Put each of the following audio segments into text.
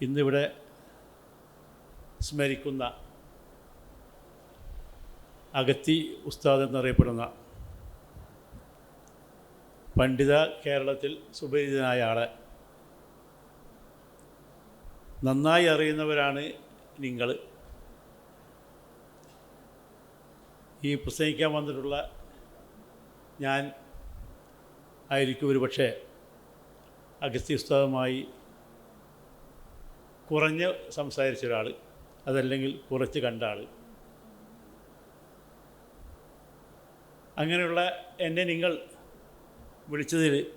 ഇന്നിവിടെ സ്മരിക്കുന്ന അഗത്തി ഉസ്താദ് എന്നറിയപ്പെടുന്ന പണ്ഡിത കേരളത്തിൽ സുപരിചിതനായ ആളെ നന്നായി അറിയുന്നവരാണ് നിങ്ങൾ. ഈ പ്രസംഗിക്കാൻ വന്നിട്ടുള്ള ഞാൻ ആയിരിക്കും ഒരു പക്ഷേ അഗസ്തി ഉസ്താദുമായി കുറഞ്ഞ് സംസാരിച്ച ഒരാൾ അതല്ലെങ്കിൽ കുറച്ച് കണ്ട ആൾ അങ്ങനെയുള്ള എന്നെ നിങ്ങൾ വിളിച്ചതിൽ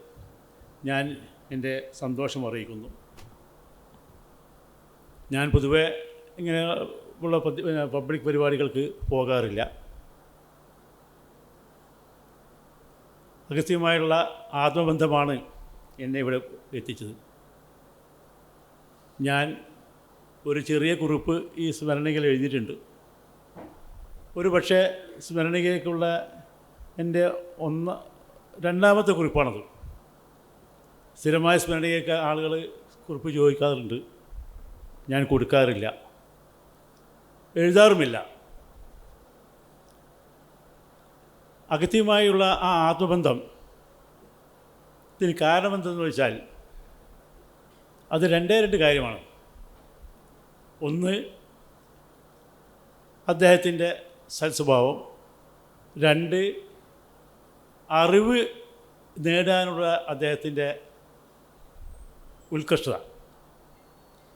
ഞാൻ എന്റെ സന്തോഷം അറിയിക്കുന്നു. ഞാൻ പൊതുവെ ഇങ്ങനെ ഉള്ള പബ്ലിക് പരിപാടികൾക്ക് പോകാറില്ല. അഗസ്യമായുള്ള ആത്മബന്ധമാണ് എന്നെ ഇവിടെ എത്തിച്ചത്. ഞാൻ ഒരു ചെറിയ കുറിപ്പ് ഈ സ്മരണികയിൽ എഴുതിയിട്ടുണ്ട്. ഒരു പക്ഷേ സ്മരണികയ്ക്കുള്ള എന്റെ ഒന്ന് രണ്ടാമത്തെ കുറിപ്പാണത്. സ്ഥിരമായ സ്മരണികയ്ക്ക് ആളുകൾ കുറിപ്പ് ചോദിക്കാറുണ്ട്. ഞാൻ കൊടുക്കാറില്ല. എഴുതാറുമില്ല. അഗത്യമായുള്ള ആ ആത്മബന്ധം ഇതിന് കാരണമെന്തെന്ന് വെച്ചാൽ അത് രണ്ടേ രണ്ട് കാര്യമാണ്. ഒന്ന് അദ്ദേഹത്തിന്റെ സൽസ്വഭാവം. രണ്ട് അറിവ് നേടാനുള്ള അദ്ദേഹത്തിന്റെ ഉത്കൃഷ്ടത.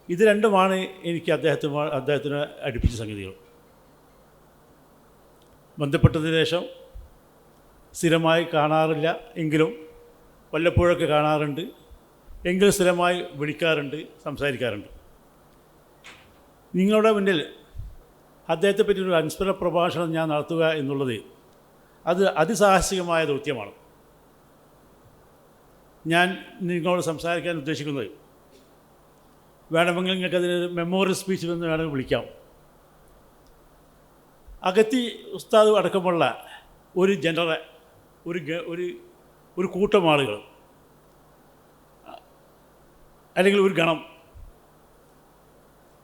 ഇത് രണ്ടുമാണ് എനിക്ക് അദ്ദേഹത്തിന് അദ്ദേഹത്തിന് അടുപ്പിച്ച സംഗതികൾ. ബന്ധപ്പെട്ടതിന് ശേഷം സ്ഥിരമായി കാണാറില്ല എങ്കിലും വല്ലപ്പോഴൊക്കെ കാണാറുണ്ട്. എങ്കിലും സ്ഥിരമായി വിളിക്കാറുണ്ട് സംസാരിക്കാറുണ്ട്. നിങ്ങളുടെ മുന്നിൽ അദ്ദേഹത്തെ പറ്റി ഒരു അനുസ്മരണ പ്രഭാഷണം ഞാൻ നടത്തുക എന്നുള്ളത് അത് അതിസാഹസികമായ ദൗത്യമാണ് ഞാൻ നിങ്ങളോട് സംസാരിക്കാൻ ഉദ്ദേശിക്കുന്നത് വേണമെങ്കിൽ നിങ്ങൾക്ക് അതിന് മെമ്മോറിയൽ സ്പീച്ച് എന്ന് വേണമെങ്കിൽ വിളിക്കാം. അകത്തി ഉസ്താദ് അടക്കമുള്ള ഒരു ജനറൽ ഒരു ഒരു ഒരു കൂട്ടം ആളുകൾ അല്ലെങ്കിൽ ഒരു ഗണം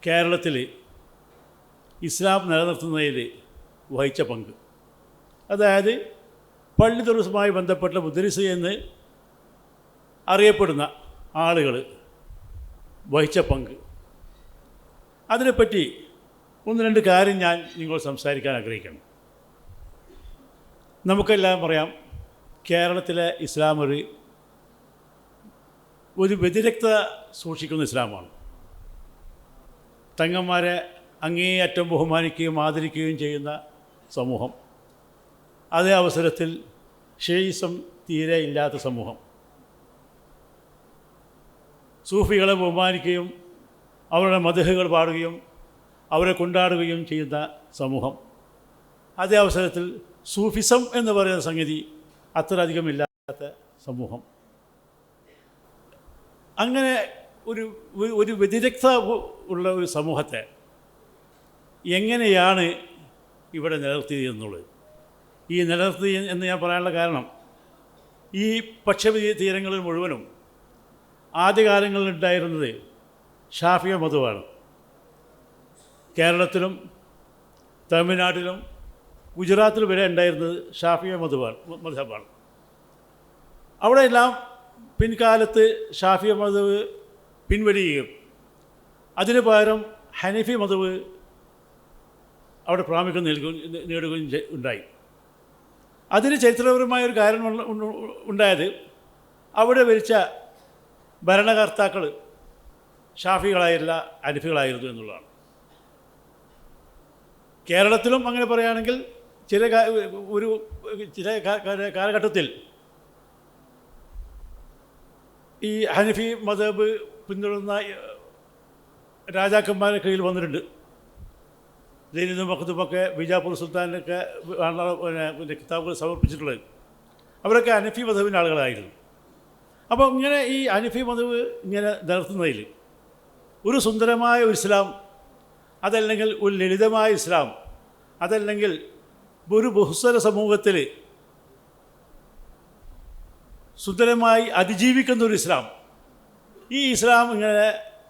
കേരളത്തിൽ ഇസ്ലാം നിലനിർത്തുന്നതിൽ വഹിച്ച പങ്ക്. അതായത് പള്ളി ദുരുസുമായി ബന്ധപ്പെട്ട മുദ്രിസ് എന്ന് അറിയപ്പെടുന്ന ആളുകൾ വഹിച്ച പങ്ക്. അതിനെപ്പറ്റി ഒന്ന് രണ്ട് കാര്യം ഞാൻ നിങ്ങൾ സംസാരിക്കാൻ ആഗ്രഹിക്കണം നമുക്കെല്ലാം പറയാം കേരളത്തിലെ ഇസ്ലാം ഒരു ഒരു വ്യതിരക്ത സൂക്ഷിക്കുന്ന ഇസ്ലാമാണ്. തങ്ങന്മാരെ അങ്ങേയറ്റം ബഹുമാനിക്കുകയും ആദരിക്കുകയും ചെയ്യുന്ന സമൂഹം. അതേ അവസരത്തിൽ ഷെയ്സം തീരെ ഇല്ലാത്ത സമൂഹം. സൂഫികളെ ബഹുമാനിക്കുകയും അവരുടെ മതഹുകൾ പാടുകയും അവരെ കൊണ്ടാടുകയും ചെയ്യുന്ന സമൂഹം. അതേ അവസരത്തിൽ സൂഫിസം എന്ന് പറയുന്ന സംഗതി അത്ര അധികമില്ലാത്ത സമൂഹം. അങ്ങനെ ഒരു ഒരു- വ്യതിരക്ത ഉള്ള ഒരു സമൂഹത്തെ എങ്ങനെയാണ് ഇവിടെ നിലനിർത്തിയത് എന്നുള്ളത്? ഈ നിലനിർത്തി എന്ന് ഞാൻ പറയാനുള്ള കാരണം ഈ പക്ഷപതി തീരങ്ങളിൽ മുഴുവനും ആദ്യകാലങ്ങളിൽ ഉണ്ടായിരുന്നത് ഷാഫിയ മതമാണ് കേരളത്തിലും തമിഴ്നാട്ടിലും ഗുജറാത്തിൽ വരെ ഉണ്ടായിരുന്നത് ഷാഫിയ മതമാണ് മധബാണ് അവിടെയെല്ലാം പിൻകാലത്ത് ഷാഫിയ മതവ് പിൻവലിയുകയും അതിന് പകരം ഹനഫി മതവ് അവിടെ പ്രാമുഖ്യം നൽകുകയും നേടുകയും ഉണ്ടായി. അതിന് ചരിത്രപരമായ ഒരു കാരണം ഉണ്ടായത് അവിടെ ഭരിച്ച ഭരണകർത്താക്കൾ ഷാഫികളായില്ല അനഫികളായിരുന്നു എന്നുള്ളതാണ്. കേരളത്തിലും അങ്ങനെ പറയുകയാണെങ്കിൽ ചില ഒരു ചില കാലഘട്ടത്തിൽ ഈ ഹനഫി മതബ് പിന്തുടരുന്ന രാജാക്കന്മാരുടെ കയ്യിൽ വന്നിട്ടുണ്ട്. ജൈനിതും മക്കത്തുമൊക്കെ ബിജാപൂർ സുൽത്താനൊക്കെ പിന്നെ കിതാബുകൾ സമർപ്പിച്ചിട്ടുള്ളത്. അവരൊക്കെ അനഫി മധുവിന്റെ ആളുകളായിരുന്നു. അപ്പോൾ ഇങ്ങനെ ഈ അനഫി മധുവ് ഇങ്ങനെ നിലർത്തുന്നതിൽ ഒരു സുന്ദരമായ ഒരു ഇസ്ലാം അതല്ലെങ്കിൽ ഒരു ലളിതമായ ഇസ്ലാം അതല്ലെങ്കിൽ ഒരു ബഹുസ്വര സമൂഹത്തിൽ സുന്ദരമായി അതിജീവിക്കുന്ന ഒരു ഇസ്ലാം ഈ ഇസ്ലാം ഇങ്ങനെ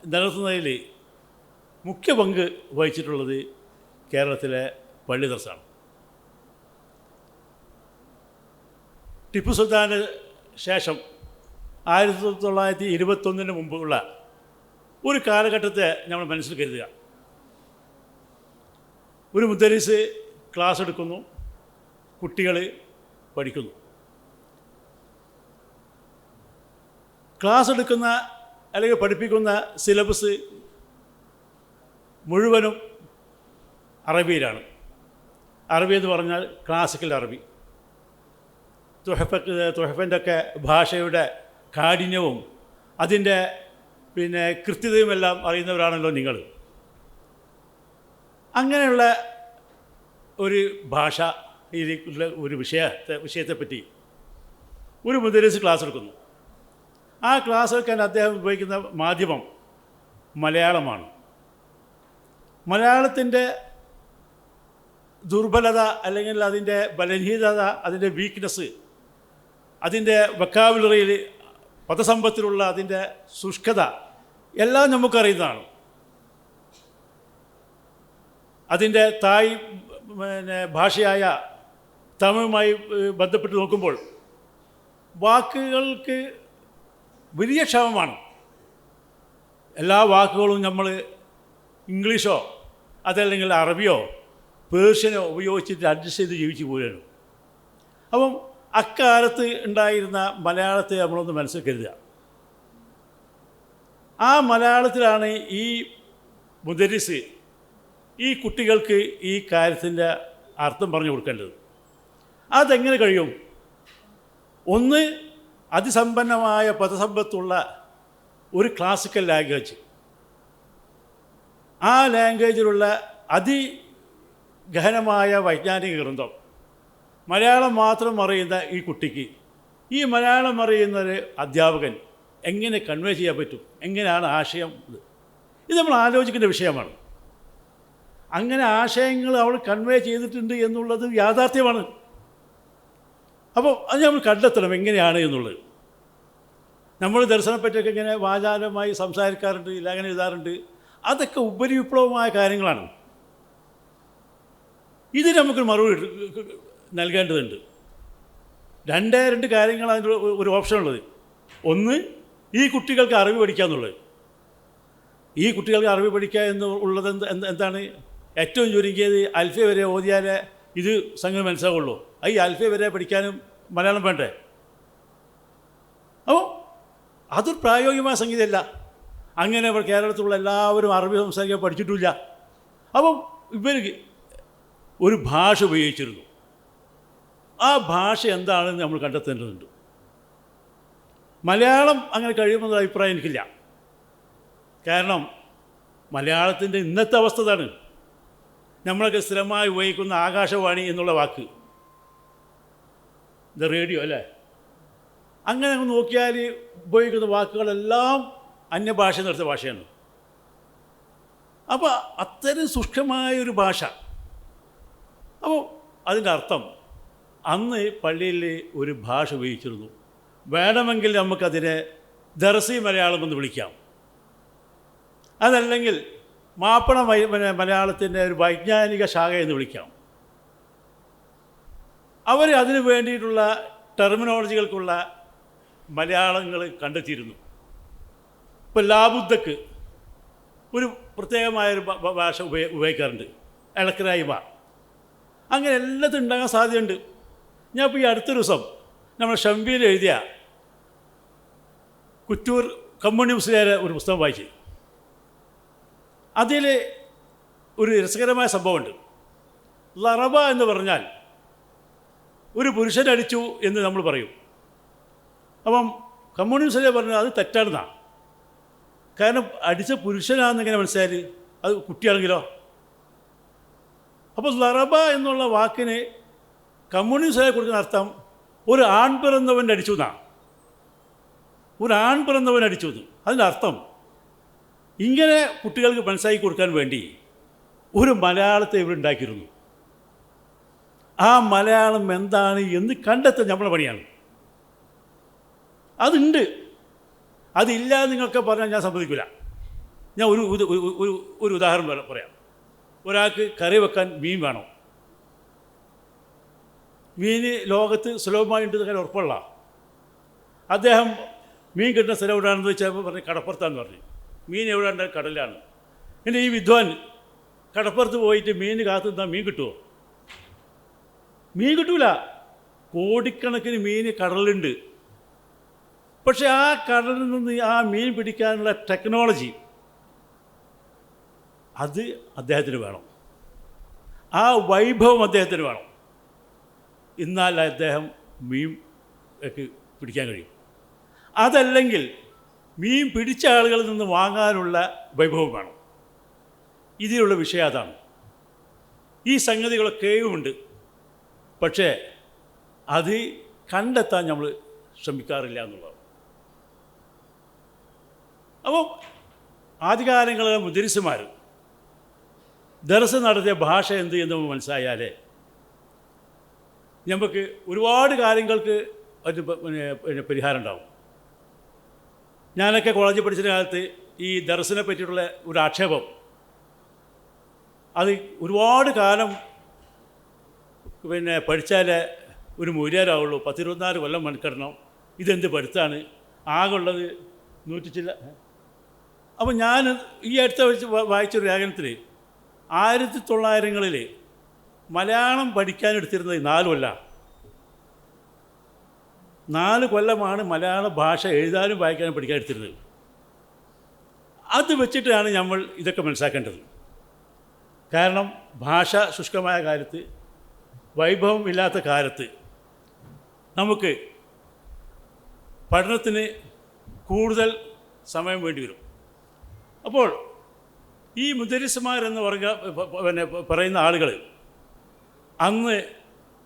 നിലനിർത്തുന്നതിൽ മുഖ്യ പങ്ക് വഹിച്ചിട്ടുള്ളത് കേരളത്തിലെ പള്ളി ദർശാണ് ടിപ്പു സുൽത്താന് ശേഷം ആയിരത്തി തൊള്ളായിരത്തി ഇരുപത്തൊന്നിന് മുമ്പുള്ള ഒരു കാലഘട്ടത്തെ നമ്മൾ മനസ്സിൽ കരുതുക. ഒരു മുദ്രീസ് ക്ലാസ് എടുക്കുന്നു കുട്ടികൾ പഠിക്കുന്നു. ക്ലാസ് എടുക്കുന്ന അല്ലെങ്കിൽ പഠിപ്പിക്കുന്ന സിലബസ് മുഴുവനും അറബിയിലാണ്. അറബി എന്ന് പറഞ്ഞാൽ ക്ലാസിക്കൽ അറബി. തുഹഫ തുഹഫന്റെ ഒക്കെ ഭാഷയുടെ കാഠിന്യവും അതിന്റെ പിന്നെ കൃത്യതയുമെല്ലാം അറിയുന്നവരാണല്ലോ നിങ്ങൾ. അങ്ങനെയുള്ള ഒരു ഭാഷ ഇതിലുള്ള ഒരു വിഷയത്തെ വിഷയത്തെപ്പറ്റി ഒരു മുദ്രസ് ക്ലാസ് എടുക്കുന്നു. ആ ക്ലാസ് വെക്കാൻ അദ്ദേഹം ഉപയോഗിക്കുന്ന മാധ്യമം മലയാളമാണ്. മലയാളത്തിന്റെ ദുർബലത അല്ലെങ്കിൽ അതിന്റെ ബലഹീനത അതിന്റെ വീക്ക്നെസ് അതിന്റെ വക്കാബുലറിയിൽ പദസമ്പത്തിലുള്ള അതിന്റെ ശുഷ്കത എല്ലാം നമുക്കറിയുന്നതാണ്. അതിന്റെ തായ് പിന്നെ ഭാഷയായ തമിഴുമായി ബന്ധപ്പെട്ട് നോക്കുമ്പോൾ വാക്കുകൾക്ക് വലിയ ക്ഷമമാണ്. എല്ലാ വാക്കുകളും നമ്മൾ ഇംഗ്ലീഷോ അതല്ലെങ്കിൽ അറബിയോ പേർഷ്യനോ ഉപയോഗിച്ചിട്ട് അഡ്ജസ്റ്റ് ചെയ്ത് ജീവിച്ചു പോരുന്നു അപ്പം അക്കാലത്ത് ഉണ്ടായിരുന്ന മലയാളത്തെ നമ്മളൊന്ന് മനസ്സിൽ കരുതുക ആ മലയാളത്തിലാണ് ഈ മുദരിസ് ഈ കുട്ടികൾക്ക് ഈ കാര്യത്തിന്റെ അർത്ഥം പറഞ്ഞു കൊടുക്കേണ്ടത്. അതെങ്ങനെ കഴിയും? ഒന്ന് അതിസമ്പന്നമായ പദസമ്പത്തുള്ള ഒരു ക്ലാസിക്കൽ ലാംഗ്വേജ് ആ ലാംഗ്വേജിലുള്ള അതി ഗഹനമായ വൈജ്ഞാനിക ഗ്രന്ഥം മലയാളം മാത്രം അറിയുന്ന ഈ കുട്ടിക്ക് ഈ മലയാളം അറിയുന്ന ഒരു അധ്യാപകൻ എങ്ങനെ കൺവേ ചെയ്യാൻ പറ്റും? എങ്ങനെയാണ് ആശയം? ഇത് ഇത് നമ്മൾ ആലോചിക്കേണ്ട വിഷയമാണ്. അങ്ങനെ ആശയങ്ങൾ അവൾ കൺവേ ചെയ്തിട്ടുണ്ട് എന്നുള്ളത് യാഥാർത്ഥ്യമാണ്. അപ്പോൾ അത് നമ്മൾ കണ്ടെത്തണം എങ്ങനെയാണ് എന്നുള്ളത്. നമ്മൾ ദർശനപ്പറ്റൊക്കെ ഇങ്ങനെ വാചാലമായി സംസാരിക്കാറുണ്ട് ഇല്ല അങ്ങനെ എഴുതാറുണ്ട്. അതൊക്കെ ഉപരി വിപ്ലവമായ കാര്യങ്ങളാണ്. ഇതിന് നമുക്ക് മറുപടി നൽകേണ്ടതുണ്ട്. രണ്ടേ രണ്ട് കാര്യങ്ങൾ അതിന്റെ ഒരു- ഓപ്ഷൻ ഉള്ളത്. ഒന്ന് ഈ കുട്ടികൾക്ക് അറിവ് പഠിക്കുക എന്നുള്ളത്. ഈ കുട്ടികൾക്ക് അറിവ് പഠിക്കുക എന്ന് ഉള്ളത് എന്ത് എന്ത് എന്താണ്? ഏറ്റവും ചുരുങ്ങിയത് അൽഫ വരെ ഓതിയാലേ ഇത് സംഗതി മനസ്സിലാവുള്ളൂ. ഈ അൽഫ വരെ പഠിക്കാനും മലയാളം വേണ്ടേ? അപ്പോൾ അതൊരു പ്രായോഗികമായ സംഗീതമല്ല. അങ്ങനെ ഇവിടെ കേരളത്തിലുള്ള എല്ലാവരും അറബി സംസാരിക്കാൻ പഠിച്ചിട്ടില്ല അപ്പം ഇവർ ഒരു ഭാഷ ഉപയോഗിച്ചിരുന്നു. ആ ഭാഷ എന്താണെന്ന് നമ്മൾ കണ്ടെത്തേണ്ടതുണ്ട്. മലയാളം അങ്ങനെ കഴിയുമെന്നൊരു അഭിപ്രായം എനിക്കില്ല. കാരണം മലയാളത്തിന്റെ ഇന്നത്തെ അവസ്ഥ ഇതാണ്. നമ്മളൊക്കെ സ്ഥിരമായി ഉപയോഗിക്കുന്ന ആകാശവാണി എന്നുള്ള വാക്ക്. ഇത് റേഡിയോ അല്ലേ? അങ്ങനെ അങ്ങ് നോക്കിയാൽ ഉപയോഗിക്കുന്ന വാക്കുകളെല്ലാം അന്യഭാഷ നിർത്ത ഭാഷയാണ്. അപ്പോൾ അത്തരം സൂക്ഷ്മമായ ഒരു ഭാഷ. അപ്പോൾ അതിന്റെ അർത്ഥം അന്ന് പള്ളിയിൽ ഒരു ഭാഷ ഉപയോഗിച്ചിരുന്നു. വേണമെങ്കിൽ നമുക്കതിനെ ദർസി മലയാളം എന്ന് വിളിക്കാം. അതല്ലെങ്കിൽ മാപ്പണ മലയാളത്തിന്റെ ഒരു വൈജ്ഞാനിക ശാഖ എന്ന് വിളിക്കാം. അവർ അതിനു വേണ്ടിയിട്ടുള്ള ടെർമിനോളജികൾക്കുള്ള മലയാളങ്ങൾ കണ്ടെത്തിയിരുന്നു. ഇപ്പോൾ ലാബുദ്ധക്ക് ഒരു പ്രത്യേകമായൊരു ഭാഷ ഉപയോ ഉപയോഗിക്കാറുണ്ട്. ഇളക്കരായ്മ അങ്ങനെ എല്ലാത്തും ഉണ്ടാകാൻ സാധ്യതയുണ്ട്. ഞാൻ ഇപ്പോൾ ഈ അടുത്ത ദിവസം നമ്മൾ ഷംബിയിൽ എഴുതിയ കുറ്റൂർ കമ്മ്യൂണിസ്റ്റുകാരെ ഒരു പുസ്തകം വായിച്ചു. അതിൽ ഒരു രസകരമായ സംഭവമുണ്ട്. ലറബ എന്ന് പറഞ്ഞാൽ ഒരു പുരുഷൻ അടിച്ചു എന്ന് നമ്മൾ പറയും. അപ്പം കമ്മ്യൂണിസ്റ്റിലെ പറഞ്ഞാൽ അത് തെറ്റാണെന്നാണ് കാരണം അടിച്ച പുരുഷനാണെന്നെങ്ങനെ മനസ്സിലായി? അത് കുട്ടിയാണെങ്കിലോ? അപ്പോൾ ലറബ എന്നുള്ള വാക്കിന് കമ്മ്യൂണിസ്റ്റായി കൊടുക്കുന്ന അർത്ഥം? ഒരു ആൺ പിറന്നവന്റെ അടിച്ചു എന്നാണ് ഒരു ആൺ പിറന്നവൻ അടിച്ചു എന്ന്. അതിന്റെ അർത്ഥം ഇങ്ങനെ കുട്ടികൾക്ക് മനസ്സിലാക്കി കൊടുക്കാൻ വേണ്ടി ഒരു മലയാളത്തെ ഇവിടെ ഉണ്ടാക്കിയിരുന്നു. ആ മലയാളം എന്താണ് എന്ന് കണ്ടെത്താൻ നമ്മളെ പണിയാണ്. അതുണ്ട്. അതില്ല നിങ്ങൾക്ക് പറഞ്ഞാൽ ഞാൻ സമ്മതിക്കില്ല ഞാൻ ഒരു ഒരു- ഒരു- ഉദാഹരണം പറ- പറയാം. ഒരാൾക്ക് കറി വെക്കാൻ മീൻ വേണം? മീൻ ലോകത്ത് സുലഭമായി ഉണ്ട് കാര്യം ഉറപ്പുള്ള അദ്ദേഹം മീൻ കിട്ടുന്ന സ്ഥലം എവിടെയാണെന്ന് വെച്ചാൽ പറഞ്ഞു കടപ്പുറത്താന്ന് പറഞ്ഞു. മീൻ എവിടെയാണ് കടലാണ് എന്റെ ഈ വിദ്വാൻ കടപ്പുറത്ത് പോയിട്ട് മീൻ കാത്തു നിന്നാൽ മീൻ കിട്ടുമോ മീൻ കിട്ടൂല. കോടിക്കണക്കിന് മീൻ കടലുണ്ട് പക്ഷെ ആ കടലിൽ നിന്ന് ആ മീൻ പിടിക്കാനുള്ള ടെക്നോളജി അത് അദ്ദേഹത്തിന് വേണം. ആ വൈഭവം അദ്ദേഹത്തിന് വേണം. എന്നാൽ അദ്ദേഹം മീൻ പിടിക്കാൻ കഴിയും. അതല്ലെങ്കിൽ മീൻ പിടിച്ച ആളുകളിൽ നിന്ന് വാങ്ങാനുള്ള വൈഭവം വേണം. ഇതിലുള്ള വിഷയം അതാണ്. ഈ സംഗതികളൊക്കെയുമുണ്ട് പക്ഷേ അത് കണ്ടെത്താൻ നമ്മൾ ശ്രമിക്കാറില്ല എന്നുള്ളതാണ്. അപ്പോൾ ആദ്യകാലങ്ങളിലെ മുദ്രിസുമാർ ദർസ് നടത്തിയ ഭാഷ എന്ത് എന്ന് മനസ്സിലായാലേ നമുക്ക് ഒരുപാട് കാര്യങ്ങൾക്ക് പിന്നെ പരിഹാരം ഉണ്ടാവും. ഞാനൊക്കെ കോളേജിൽ പഠിച്ച കാലത്ത് ഈ ദർസിനെ പറ്റിയിട്ടുള്ള ഒരു ആക്ഷേപം. അത് ഒരുപാട് കാലം പിന്നെ പഠിച്ചാലേ ഒരു മൂല്യരാവുള്ളൂ പത്തിരുപത്തിനാല് കൊല്ലം മെനക്കെടണം ഇതെന്ത് പഠിത്താണ്? ആകെ ഉള്ളത് നൂറ്റി ചില്ല അപ്പോൾ ഞാൻ ഈ അടുത്ത വെച്ച് വായിച്ചൊരു ലേഖനത്തിൽ ആയിരത്തി തൊള്ളായിരങ്ങളിൽ മലയാളം പഠിക്കാനെടുത്തിരുന്നത് നാല് കൊല്ല. നാല് കൊല്ലമാണ് മലയാള ഭാഷ എഴുതാനും വായിക്കാനും പഠിക്കാൻ എടുത്തിരുന്നത്. അത് വെച്ചിട്ടാണ് നമ്മൾ ഇതൊക്കെ മനസ്സിലാക്കേണ്ടത്. കാരണം ഭാഷ ശുഷ്കമായ കാലത്ത് വൈഭവം ഇല്ലാത്ത കാലത്ത് നമുക്ക് പഠനത്തിന് കൂടുതൽ സമയം വേണ്ടി വരും. അപ്പോൾ ഈ മുദരിസമാരെന്ന് പറയുക പിന്നെ പറയുന്ന ആളുകൾ അന്ന്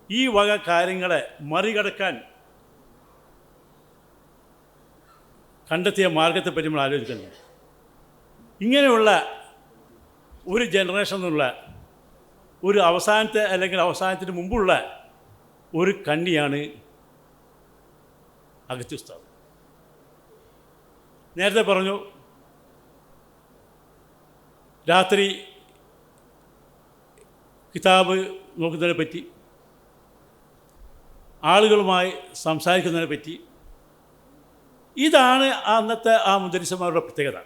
ഈ വക കാര്യങ്ങളെ മറികടക്കാൻ കണ്ടെത്തിയ മാർഗത്തെപ്പറ്റി നമ്മൾ ആലോചിക്കുന്നു ഇങ്ങനെയുള്ള ഒരു ജനറേഷൻ എന്നുള്ള ഒരു അവസാനത്തെ അല്ലെങ്കിൽ അവസാനത്തിന് മുമ്പുള്ള ഒരു കണ്ണിയാണ് അഗത്യ ഉസ്താദ് നേരത്തെ പറഞ്ഞു രാത്രി കിതാബ് നോക്കുന്നതിനെ പറ്റി ആളുകളുമായി സംസാരിക്കുന്നതിനെ പറ്റി ഇതാണ് അന്നത്തെ ആ മുദ്രിസന്മാരുടെ പ്രത്യേകത.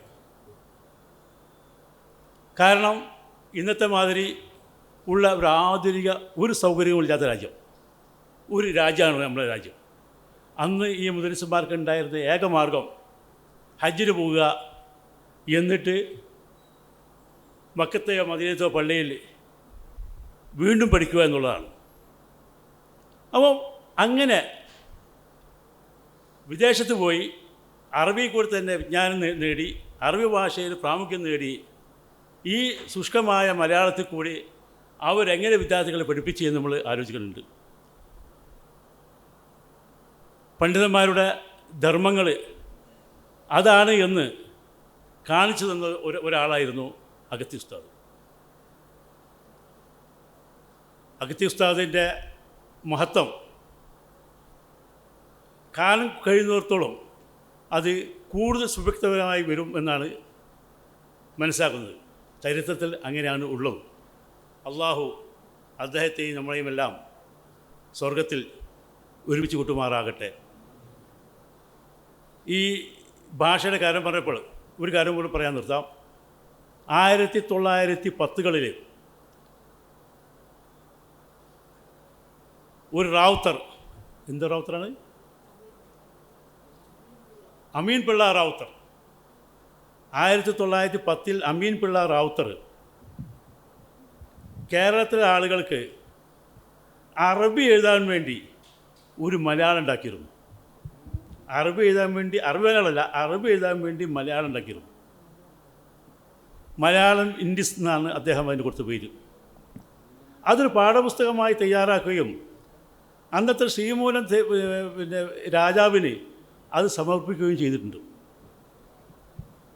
കാരണം ഇന്നത്തെ മാതിരി ഉള്ള ഒരു ആധുനിക ഒരു സൗകര്യവും ഇല്ലാത്ത രാജ്യം. ഒരു രാജ്യമാണ് നമ്മുടെ രാജ്യം. അന്ന് ഈ മുദ്രിസന്മാർക്ക് ഉണ്ടായിരുന്ന ഏകമാർഗം ഹജ്ജിന് പോവുക എന്നിട്ട് മക്കത്തെയോ മദീനത്തോ പള്ളിയിൽ വീണ്ടും പഠിക്കുക എന്നുള്ളതാണ്. അപ്പോൾ അങ്ങനെ വിദേശത്ത് പോയി അറബി കൂടി തന്നെ വിജ്ഞാനം നേടി അറബി ഭാഷയിൽ പ്രാമുഖ്യം നേടി ഈ ശുഷ്കമായ മലയാളത്തിൽ കൂടി അവരെങ്ങനെ വിദ്യാർത്ഥികളെ പഠിപ്പിച്ചു നമ്മൾ ആലോചിക്കുന്നുണ്ട്. പണ്ഡിതന്മാരുടെ ധർമ്മങ്ങൾ അതാണ് എന്ന് കാണിച്ചു തന്ന ഒരു ഒരാളായിരുന്നു അഗത്തി ഉസ്താദ്. അഗത്തി ഉസ്താദിന്റെ മഹത്വം കാലം കഴിയുന്നിടത്തോളം അത് കൂടുതൽ സുവ്യക്തമായി വരും എന്നാണ് മനസ്സിലാക്കുന്നത് ചരിത്രത്തിൽ അങ്ങനെയാണ് ഉള്ളത്. അള്ളാഹു അദ്ദേഹത്തെയും നമ്മളെയും എല്ലാം സ്വർഗത്തിൽ ഒരുമിച്ച് കൂട്ടുമാറാകട്ടെ. ഈ ഭാഷയുടെ കാര്യം പറഞ്ഞപ്പോൾ ഒരു കാര്യം കൂടി പറയാൻ നിർത്താം. ആയിരത്തി തൊള്ളായിരത്തി പത്തുകളിൽ ഒരു റാവുത്തർ എന്ത് റാവുത്തറാണ്? അമീൻ പിള്ള റാവുത്തർ. ആയിരത്തി തൊള്ളായിരത്തി പത്തിൽ അമീൻ പിള്ള റാവുത്തർ കേരളത്തിലെ ആളുകൾക്ക് അറബി എഴുതാൻ വേണ്ടി ഒരു മലയാളം ഉണ്ടാക്കിയിരുന്നു. അറബി എഴുതാൻ വേണ്ടി അറബി മലയാളമല്ല അറബി എഴുതാൻ വേണ്ടി മലയാളം ഉണ്ടാക്കിയിരുന്നു. മലയാളം ഇൻഡിസ് എന്നാണ് അദ്ദേഹം അതിന് കൊടുത്ത പേര്. അതൊരു പാഠപുസ്തകമായി തയ്യാറാക്കുകയും അന്നത്തെ ശ്രീമൂലം പിന്നെ രാജാവിന് അത് സമർപ്പിക്കുകയും ചെയ്തിട്ടുണ്ട്.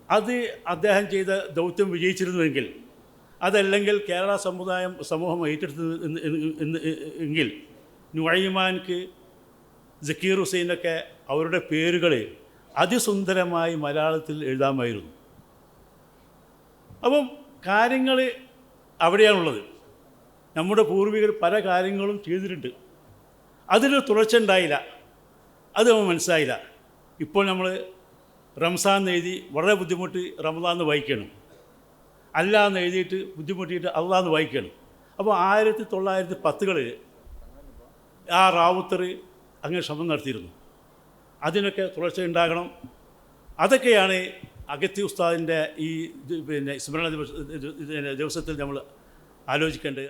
അത് അദ്ദേഹം ചെയ്ത ദൗത്യം വിജയിച്ചിരുന്നുവെങ്കിൽ അതല്ലെങ്കിൽ കേരള സമുദായം സമൂഹം ഏറ്റെടുത്തത് എങ്കിൽ നുഴൈമാൻക്ക് ജക്കീർ ഹുസൈനൊക്കെ അവരുടെ പേരുകൾ അതിസുന്ദരമായി മലയാളത്തിൽ എഴുതാമായിരുന്നു. അപ്പം കാര്യങ്ങൾ അവിടെയാണുള്ളത്. നമ്മുടെ പൂർവികർ പല കാര്യങ്ങളും ചെയ്തിട്ടുണ്ട്. അതിലൊരു തുടർച്ച ഉണ്ടായില്ല. അത് നമ്മൾ മനസ്സിലായില്ല. ഇപ്പോൾ നമ്മൾ റംസാൻ എഴുതി വളരെ ബുദ്ധിമുട്ടി റംസാന്ന് വായിക്കണം അല്ല എന്ന് എഴുതിയിട്ട് ബുദ്ധിമുട്ടിയിട്ട് അള്ളാന്ന് വായിക്കണം. അപ്പോൾ ആയിരത്തി തൊള്ളായിരത്തി പത്തുകളിൽ ആ റാവുത്തർ അങ്ങനെ ശ്രമം നടത്തിയിരുന്നു. അതിനൊക്കെ തുടർച്ച ഉണ്ടാകണം. അതൊക്കെയാണ് അഗത്തി ഉസ്താദിന്റെ ഈ പിന്നെ സ്മരണ ദിവസ ദിവസത്തിൽ നമ്മൾ ആലോചിക്കേണ്ടത്.